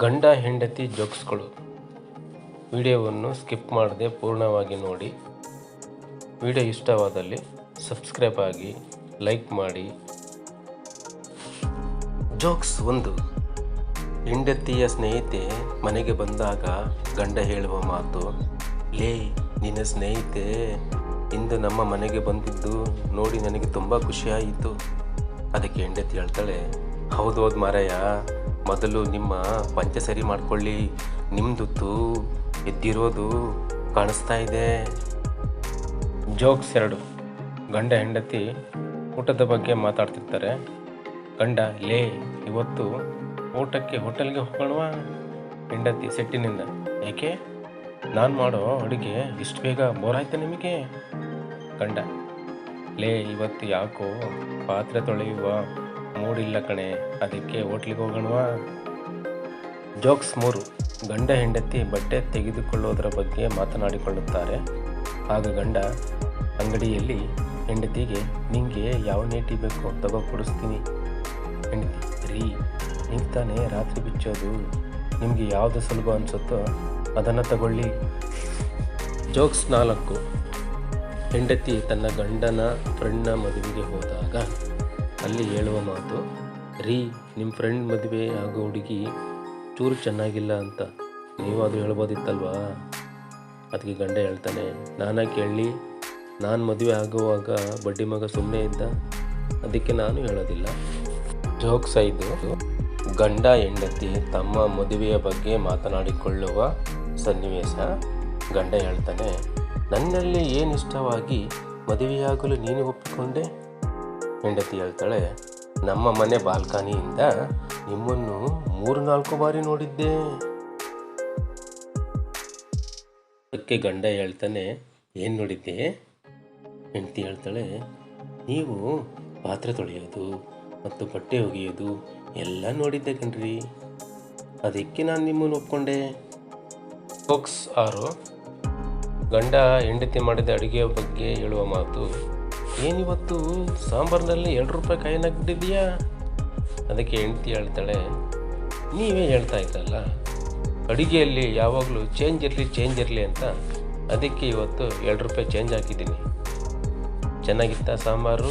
ಗಂಡ ಹೆಂಡತಿ ಜೋಕ್ಸ್ಗಳು ವಿಡಿಯೋವನ್ನು ಸ್ಕಿಪ್ ಮಾಡದೆ ಪೂರ್ಣವಾಗಿ ನೋಡಿ. ವಿಡಿಯೋ ಇಷ್ಟವಾದಲ್ಲಿ ಸಬ್ಸ್ಕ್ರೈಬ್ ಆಗಿ, ಲೈಕ್ ಮಾಡಿ. ಜೋಕ್ಸ್ ಒಂದು. ಹೆಂಡತಿಯ ಸ್ನೇಹಿತೆ ಮನೆಗೆ ಬಂದಾಗ ಗಂಡ ಹೇಳುವ ಮಾತು, ಲೇ, ನಿನ್ನ ಸ್ನೇಹಿತೆ ಇಂದು ನಮ್ಮ ಮನೆಗೆ ಬಂದಿದ್ದು ನೋಡಿ ನನಗೆ ತುಂಬ ಖುಷಿಯಾಯಿತು. ಅದಕ್ಕೆ ಹೆಂಡತಿ ಹೇಳ್ತಾಳೆ, ಹೌದು ಹೌದು ಮಾರಾಯ. ಮೊದಲು ನಿಮ್ಮ ಪಂಚ ಸರಿ ಮಾಡ್ಕೊಳ್ಳಿ. ನಿಮ್ಮದು ಎದ್ದಿರೋದು ಕಾಣಿಸ್ತಾ ಇದೆ. ಜೋಕ್ಸ್ ಎರಡು. ಗಂಡ, ಹೆಂಡತಿ ಊಟದ ಬಗ್ಗೆ ಮಾತಾಡ್ತಿರ್ತಾರೆ. ಗಂಡ, ಲೇ, ಇವತ್ತು ಊಟಕ್ಕೆ ಹೋಟೆಲ್ಗೆ ಹೋಗೋಣವಾ? ಹೆಂಡತಿ ಸೆಟ್ಟಿನಿಂದ. ಏಕೆ? ನಾನು ಮಾಡೋ ಅಡುಗೆ ಇಷ್ಟು ಬೇಗ ಬೋರ್ ಆಯ್ತಾ ನಿಮಗೆ? ಗಂಡ, ಲೇ, ಇವತ್ತು ಯಾಕೋ ಪಾತ್ರೆ ತೊಳೆಯುವ ಮೂಡಿಲ್ಲ ಕಣೆ. ಅದಕ್ಕೆ ಹೋಟ್ಲಿಗೆ ಹೋಗೋಣವಾ? ಜೋಕ್ಸ್ ಮೂರು. ಗಂಡ ಹೆಂಡತಿ ಬಟ್ಟೆ ತೆಗೆದುಕೊಳ್ಳೋದರ ಬಗ್ಗೆ ಮಾತನಾಡಿಕೊಳ್ಳುತ್ತಾರೆ. ಆಗ ಗಂಡ, ಅಂಗಡಿಯಲ್ಲಿ ಹೆಂಡತಿಗೆ, ನಿಂಗೆ ಯಾವ ನೇಟಿ ಬೇಕೋ? ತಗೋ, ಕೊಡಿಸ್ತೀನಿ. ಹೆಂಡತಿ, ರೀ, ನಿಂಗೆ ತಾನೇ ರಾತ್ರಿ ಬಿಚ್ಚೋದು. ನಿಮಗೆ ಯಾವುದು ಸುಲಭ ಅನಿಸುತ್ತೋ ಅದನ್ನು ತಗೊಳ್ಳಿ. ಜೋಕ್ಸ್ ನಾಲ್ಕು. ಹೆಂಡತಿ ತನ್ನ ಗಂಡನ, ಫ್ರೆಂಡ್ನ ಮದುವೆಗೆ ಹೋದಾಗ ಅಲ್ಲಿ ಹೇಳುವ ಮಾತು, ರೀ ನಿಮ್ಮ ಫ್ರೆಂಡ್ ಮದುವೆ ಆಗೋ ಹುಡುಗಿ ಚೂರು ಚೆನ್ನಾಗಿಲ್ಲ ಅಂತ ನೀವಾದರೂ ಹೇಳ್ಬೋದಿತ್ತಲ್ವಾ? ಅದಕ್ಕೆ ಗಂಡ ಹೇಳ್ತಾನೆ ನಾನಾ ಕೇಳಿ ನಾನು ಮದುವೆ ಆಗುವಾಗ ಬಡ್ಡಿ ಮಗ ಸುಮ್ಮನೆ ಇದ್ದ? ಅದಕ್ಕೆ ನಾನು ಹೇಳೋದಿಲ್ಲ. ಜೋಕ್ಸ ಇದು ಗಂಡ, ಹೆಂಡತಿ ತಮ್ಮ ಮದುವೆಯ ಬಗ್ಗೆ ಮಾತನಾಡಿಕೊಳ್ಳುವ ಸನ್ನಿವೇಶ, ಗಂಡ ಹೇಳ್ತಾನೆ, ನನ್ನಲ್ಲಿ ಏನಿಷ್ಟವಾಗಿ ಮದುವೆಯಾಗಲು ನೀನು ಒಪ್ಪಿಕೊಂಡೆ? ಹೆಂಡತಿ ಹೇಳ್ತಾಳೆ, ನಮ್ಮ ಮನೆ ಬಾಲ್ಕನಿಯಿಂದ ನಿಮ್ಮನ್ನು ಮೂರು ನಾಲ್ಕು ಬಾರಿ ನೋಡಿದ್ದೆ. ಅದಕ್ಕೆ ಗಂಡ ಹೇಳ್ತಾನೆ, ಏನು ನೋಡಿದ್ದೆ? ಹೆಂಡತಿ ಹೇಳ್ತಾಳೆ, ನೀವು ಪಾತ್ರೆ ತೊಳೆಯೋದು ಮತ್ತು ಬಟ್ಟೆ ಒಗೆಯೋದು ಎಲ್ಲ ನೋಡಿದ್ದೆ ಕಣ್ರಿ. ಅದಕ್ಕೆ ನಾನು ನಿಮ್ಮನ್ನು ಒಪ್ಕೊಂಡೆ. ಬಾಕ್ಸ್ ಆರು, ಗಂಡ ಹೆಂಡತಿ ಮಾಡಿದ ಅಡುಗೆಯ ಬಗ್ಗೆ ಹೇಳುವ ಮಾತು ಏನಿವತ್ತು ಸಾಂಬಾರಿನಲ್ಲಿ ಎರಡು ರೂಪಾಯಿ ಕಾಯಿನ ಬಿಟ್ಟಿದೆಯಾ ಅದಕ್ಕೆ ಹೆಂಡ್ತಿ ಹೇಳ್ತಾಳೆ, ನೀವೇ ಹೇಳ್ತಾ ಇದ್ದಲ್ಲ ಅಡುಗೆಯಲ್ಲಿ ಯಾವಾಗಲೂ ಚೇಂಜ್ ಇರಲಿ ಚೇಂಜ್ ಇರಲಿ ಅಂತ ಅದಕ್ಕೆ ಇವತ್ತು ಎರಡು ರೂಪಾಯಿ ಚೇಂಜ್ ಹಾಕಿದ್ದೀನಿ. ಚೆನ್ನಾಗಿತ್ತ ಸಾಂಬಾರು?